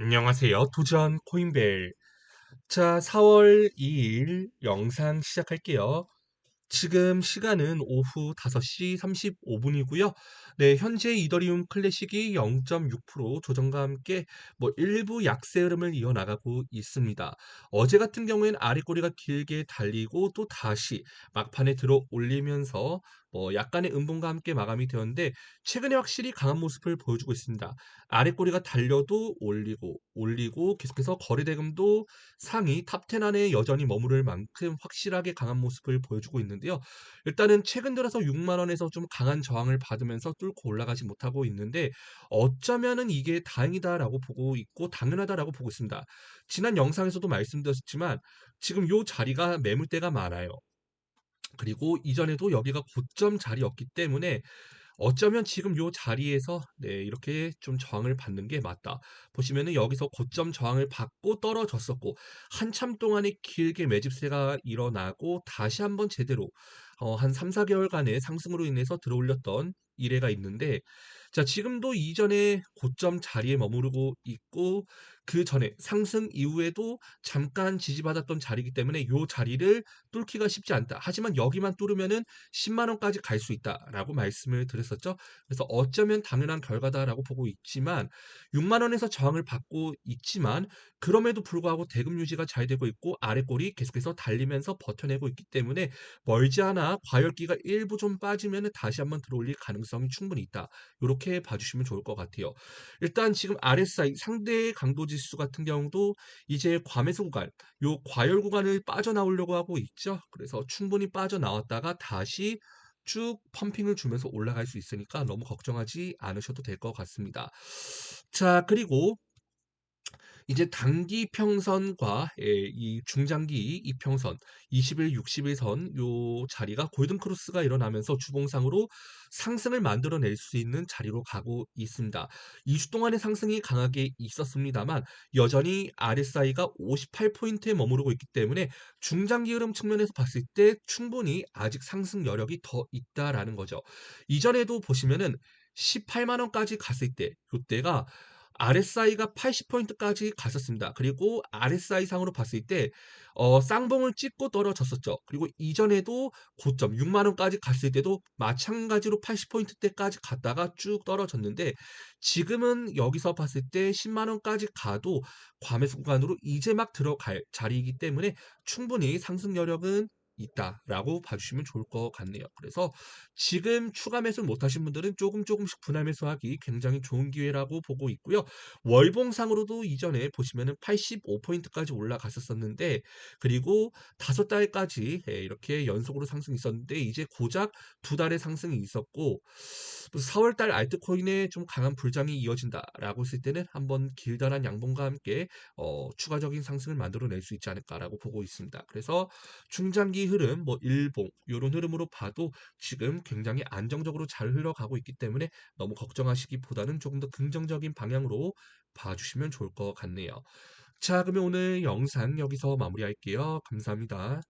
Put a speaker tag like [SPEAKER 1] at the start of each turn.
[SPEAKER 1] 안녕하세요. 도전 코인벨. 자, 4월 2일 영상 시작할게요. 지금 시간은 오후 5시 35분이고요. 네, 현재 이더리움 클래식이 0.6% 조정과 함께 뭐 일부 약세 흐름을 이어나가고 있습니다. 어제 같은 경우에는 아랫꼬리가 길게 달리고 또 다시 막판에 들어 올리면서 뭐 약간의 음봉과 함께 마감이 되었는데 최근에 확실히 강한 모습을 보여주고 있습니다. 아랫꼬리가 달려도 올리고 올리고 계속해서 거래 대금도 상위 탑10 안에 여전히 머무를 만큼 확실하게 강한 모습을 보여주고 있는데요. 일단은 최근 들어서 6만 원에서 좀 강한 저항을 받으면서 뚫고 올라가지 못하고 있는데 어쩌면은 이게 다행이다라고 보고 있고 당연하다라고 보고 있습니다. 지난 영상에서도 말씀드렸지만 지금 요 자리가 매물대가 많아요. 그리고 이전에도 여기가 고점 자리였기 때문에 어쩌면 지금 요 자리에서 네, 이렇게 좀 저항을 받는 게 맞다. 보시면은 여기서 고점 저항을 받고 떨어졌었고 한참 동안에 길게 매집세가 일어나고 다시 한번 제대로 어, 한 3, 4개월간의 상승으로 인해서 들어올렸던 이래가 있는데 자, 지금도 이전에 고점 자리에 머무르고 있고 그 전에 상승 이후에도 잠깐 지지받았던 자리이기 때문에 요 자리를 뚫기가 쉽지 않다. 하지만 여기만 뚫으면은 10만 원까지 갈 수 있다라고 말씀을 드렸었죠. 그래서 어쩌면 당연한 결과다라고 보고 있지만 6만 원에서 저항을 받고 있지만 그럼에도 불구하고 대금 유지가 잘 되고 있고 아래 골이 계속해서 달리면서 버텨내고 있기 때문에 멀지 않아 과열기가 일부 좀 빠지면 다시 한번 들어올릴 가능성이 충분히 있다. 이렇게 봐주시면 좋을 것 같아요. 일단 지금 RSI 상대 강도 지수 같은 경우도 이제 과매수 구간, 요 과열 구간을 빠져나오려고 하고 있죠. 그래서 충분히 빠져나왔다가 다시 쭉 펌핑을 주면서 올라갈 수 있으니까 너무 걱정하지 않으셔도 될 것 같습니다. 자, 그리고 이제 단기 평선과 예, 이 중장기 이평선 20일, 60일 선 요 자리가 골든 크로스가 일어나면서 주봉상으로 상승을 만들어낼 수 있는 자리로 가고 있습니다. 2주 동안의 상승이 강하게 있었습니다만 여전히 RSI가 58포인트에 머무르고 있기 때문에 중장기 흐름 측면에서 봤을 때 충분히 아직 상승 여력이 더 있다라는 거죠. 이전에도 보시면은 18만 원까지 갔을 때 이때가 RSI가 80포인트까지 갔었습니다. 그리고 RSI 상으로 봤을 때 어, 쌍봉을 찍고 떨어졌었죠. 그리고 이전에도 고점 6만 원까지 갔을 때도 마찬가지로 80포인트대까지 갔다가 쭉 떨어졌는데 지금은 여기서 봤을 때 10만 원까지 가도 과매수 구간으로 이제 막 들어갈 자리이기 때문에 충분히 상승 여력은 있다라고 봐주시면 좋을 것 같네요. 그래서 지금 추가 매수 못하신 분들은 조금 조금씩 분할 매수하기 굉장히 좋은 기회라고 보고 있고요. 월봉상으로도 이전에 보시면은 85포인트까지 올라갔었었는데 그리고 다섯 달까지 예, 이렇게 연속으로 상승이 있었는데 이제 고작 두 달의 상승이 있었고 4월달 알트코인에 좀 강한 불장이 이어진다라고 했을 때는 한번 길다란 양봉과 함께 어, 추가적인 상승을 만들어낼 수 있지 않을까라고 보고 있습니다. 그래서 중장기 흐름, 뭐 일봉 이런 흐름으로 봐도 지금 굉장히 안정적으로 잘 흘러가고 있기 때문에 너무 걱정하시기보다는 조금 더 긍정적인 방향으로 봐주시면 좋을 것 같네요. 자, 그러면 오늘 영상 여기서 마무리할게요. 감사합니다.